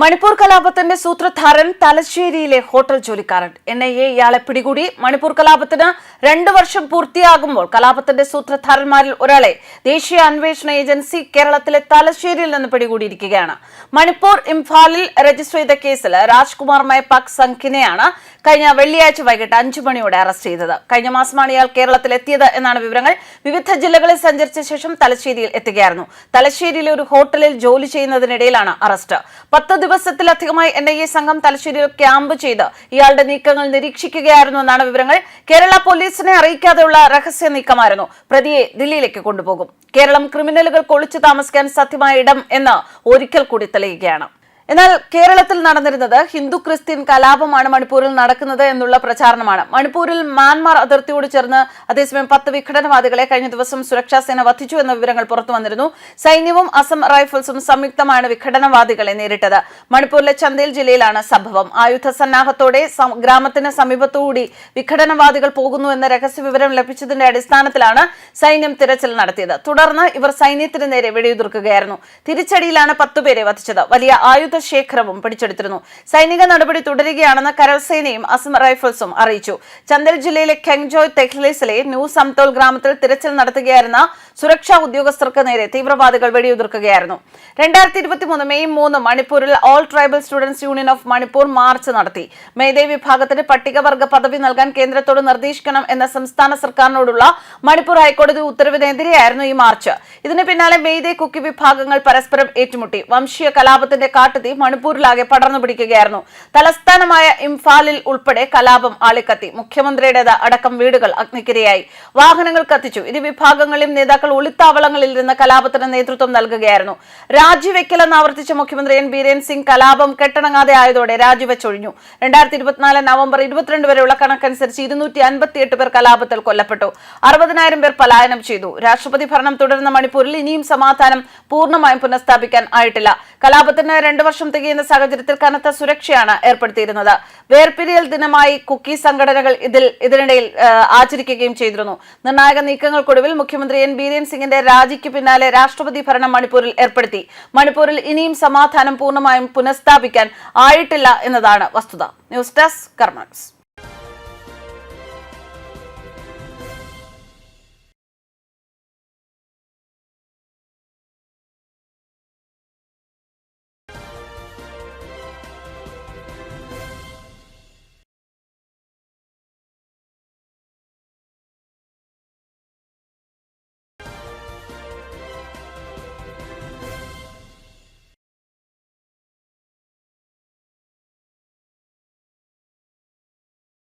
മണിപ്പൂർ കലാപത്തിന്റെ സൂത്രധാരൻ തലശ്ശേരിയിലെ ഹോട്ടൽ ജോലിക്കാരൻ. എൻ ഐ എ ഇയാളെ പിടികൂടി. മണിപ്പൂർ കലാപത്തിന് രണ്ടു വർഷം പൂർത്തിയാകുമ്പോൾ കലാപത്തിന്റെ സൂത്രധാരന്മാരിൽ ഒരാളെ ദേശീയ അന്വേഷണ ഏജൻസി കേരളത്തിലെ തലശ്ശേരിയിൽ നിന്ന് പിടികൂടിയിരിക്കുകയാണ്. മണിപ്പൂർ ഇംഫാലിൽ രജിസ്റ്റർ ചെയ്ത കേസിൽ രാജ്കുമാർ മയപ്പാക് സംഖിനെയാണ് കഴിഞ്ഞ വെള്ളിയാഴ്ച വൈകിട്ട് അഞ്ചു മണിയോടെ അറസ്റ്റ് ചെയ്തത്. കഴിഞ്ഞ മാസമാണ് ഇയാൾ കേരളത്തിൽ എത്തിയത് എന്നാണ് വിവരങ്ങൾ. വിവിധ ജില്ലകളിൽ സഞ്ചരിച്ച ശേഷം തലശ്ശേരിയിൽ എത്തുകയായിരുന്നു. തലശ്ശേരിയിലെ ഒരു ഹോട്ടലിൽ ജോലി ചെയ്യുന്നതിനിടയിലാണ് അറസ്റ്റ്. പത്ത് ദിവസത്തിലധികമായി എൻ ഐ എ സംഘം തലശ്ശേരിയിൽ ക്യാമ്പ് ചെയ്ത് ഇയാളുടെ നീക്കങ്ങൾ നിരീക്ഷിക്കുകയായിരുന്നു എന്നാണ് വിവരങ്ങൾ. കേരള പോലീസിനെ അറിയിക്കാതെയുള്ള രഹസ്യ നീക്കമായിരുന്നു. പ്രതിയെ ദില്ലിയിലേക്ക് കൊണ്ടുപോകും. കേരളം ക്രിമിനലുകൾ ഒളിച്ചു താമസിക്കാൻ സത്യമായ ഇടം എന്ന് ഒരിക്കൽ കൂടി തെളിയുകയാണ്. എന്നാൽ കേരളത്തിൽ നടന്നിരുന്നത് ഹിന്ദു ക്രിസ്ത്യൻ കലാപമാണ് മണിപ്പൂരിൽ നടക്കുന്നത് എന്നുള്ള പ്രചാരണമാണ്. മണിപ്പൂരിൽ മ്യാൻമാർ അതിർത്തിയോട് ചേർന്ന് അതേസമയം പത്ത് വിഘടനവാദികളെ കഴിഞ്ഞ ദിവസം സുരക്ഷാ സേന വധിച്ചു എന്ന വിവരങ്ങൾ പുറത്തു വന്നിരുന്നു. സൈന്യവും അസം റൈഫിൾസും സംയുക്തമാണ് വിഘടനവാദികളെ നേരിട്ടത്. മണിപ്പൂരിലെ ചന്ദേൽ ജില്ലയിലാണ് സംഭവം. ആയുധ സന്നാഹത്തോടെ ഗ്രാമത്തിന് സമീപത്തുകൂടി വിഘടനവാദികൾ പോകുന്നു എന്ന രഹസ്യ വിവരം ലഭിച്ചതിന്റെ അടിസ്ഥാനത്തിലാണ് സൈന്യം തിരച്ചിൽ നടത്തിയത്. തുടർന്ന് ഇവർ സൈന്യത്തിന് നേരെ വെടിയുതിർക്കുകയായിരുന്നു. തിരിച്ചടിയിലാണ് പത്തുപേരെ വധിച്ചത്. വലിയ ആയുധ ശേഖരവും പിടിച്ചെടുത്തിരുന്നു. സൈനിക നടപടി തുടരുകയാണെന്ന് കരസേനയും അസം റൈഫിൾസും അറിയിച്ചു. ചന്ദൽ ജില്ലയിലെ ഖെങ്ജോയ് തെഹ്ലീസിലെ ന്യൂ സംതോൾ ഗ്രാമത്തിൽ തിരച്ചിൽ നടത്തുകയായിരുന്ന സുരക്ഷാ ഉദ്യോഗസ്ഥർക്ക് നേരെ തീവ്രവാദികൾ വെടിയുതിർക്കുകയായിരുന്നു. രണ്ടായിരത്തി ഇരുപത്തിമൂന്ന് മെയ് മൂന്ന് മണിപ്പൂരിൽ all tribal students union of Manipur march നടത്തി. മേധേ വിഭാഗത്തിന് പട്ടികവർഗ പദവി നൽകാൻ കേന്ദ്രത്തോട് നിർദ്ദേശിക്കണം എന്ന സംസ്ഥാന സർക്കാരിനോടുള്ള മണിപ്പൂർ ഹൈക്കോടതി ഉത്തരവിനെതിരെയായിരുന്നു ഈ മാർച്ച്. ഇതിന് പിന്നാലെ മെയ്തേ കുക്കി വിഭാഗങ്ങൾ പരസ്പരം ഏറ്റുമുട്ടി. വംശീയ കലാപത്തിന്റെ കാട്ടുതീ മണിപ്പൂരിലാകെ പടർന്നു പിടിക്കുകയായിരുന്നു. തലസ്ഥാനമായ ഇംഫാലിൽ ഉൾപ്പെടെ കലാപം ആളിക്കത്തി. മുഖ്യമന്ത്രിയുടേത് അടക്കം വീടുകൾ അഗ്നിക്കിരയായി. വാഹനങ്ങൾ കത്തിച്ചു. ഇരു വിഭാഗങ്ങളിലും നേതാക്കൾ ഒളിത്താവളങ്ങളിൽ നിന്ന് കലാപത്തിന് നേതൃത്വം നൽകുകയായിരുന്നു. രാജിവെക്കലെന്ന് ആവർത്തിച്ച മുഖ്യമന്ത്രി എൻ ബീരേൻ സിംഗ് കലാപം കെട്ടണങ്ങാതെ ആയതോടെ രാജിവെച്ചൊഴിഞ്ഞു. രണ്ടായിരത്തി ഇരുപത്തിനാല് നവംബർ ഇരുപത്തിരണ്ട് വരെയുള്ള കണക്കനുസരിച്ച് ഇരുന്നൂറ്റി അൻപത്തിയെട്ട് പേർ കലാപത്തിൽ കൊല്ലപ്പെട്ടു. അറുപതിനായിരം പേർ പലായനം ചെയ്തു. രാഷ്ട്രപതി ഭരണം തുടരുന്ന മണിപ്പൂരിൽ ഇനിയും സമാധാനം പൂർണമായും പുനഃസ്ഥാപിക്കാൻ ആയിട്ടില്ല. കലാപത്തിന് രണ്ടു വർഷം തികയുന്ന സാഹചര്യത്തിൽ കനത്ത സുരക്ഷയാണ് ഏർപ്പെടുത്തിയിരുന്നത്. വേർപിരിയൽ ദിനമായി കുക്കി സംഘടനകൾ ഇതിൽ ഇതിനിടയിൽ ആചരിക്കുകയും ചെയ്തിരുന്നു. നിർണായക നീക്കങ്ങൾക്കൊടുവിൽ മുഖ്യമന്ത്രി എൻ ബീരേൻ സിംഗിന്റെ രാജിക്ക് പിന്നാലെ രാഷ്ട്രപതി ഭരണം മണിപ്പൂരിൽ ഏർപ്പെടുത്തി. മണിപ്പൂരിൽ ഇനിയും സമാധാനം പൂർണമായും പുനഃസ്ഥാപിക്കാൻ ആയിട്ടില്ല എന്നതാണ് വസ്തുത. News desk കർമ്മൻസ്